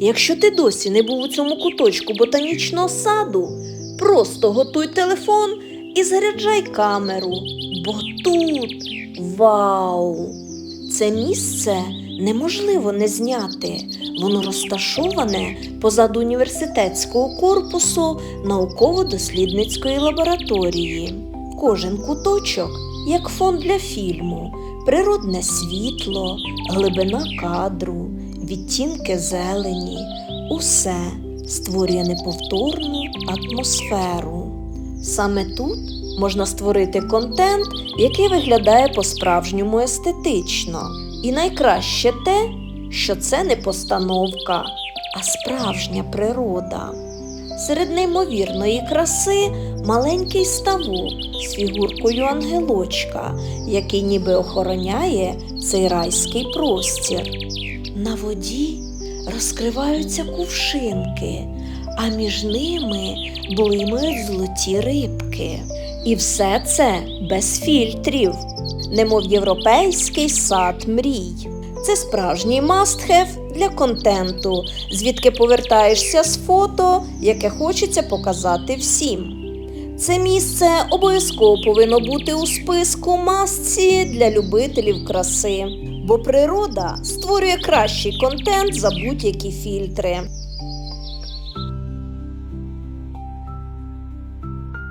Якщо ти досі не був у цьому куточку ботанічного саду, просто готуй телефон і заряджай камеру. Бо тут вау! Це місце неможливо не зняти. Воно розташоване позаду університетського корпусу науково-дослідницької лабораторії. Кожен куточок як фон для фільму, природне світло, глибина кадру, відтінки зелені. Усе створює неповторну атмосферу. Саме тут можна створити контент, який виглядає по-справжньому естетично. І найкраще те, що це не постановка, а справжня природа. Серед неймовірної краси маленький ставок з фігуркою ангелочка, який ніби охороняє цей райський простір. На воді розкриваються кувшинки, а між ними блимають золоті рибки. І все це без фільтрів, немов європейський сад мрій. Це справжній мастхев для контенту, звідки повертаєшся з фото, яке хочеться показати всім. Це місце обов'язково повинно бути у списку масці для любителів краси, бо природа створює кращий контент за будь-які фільтри.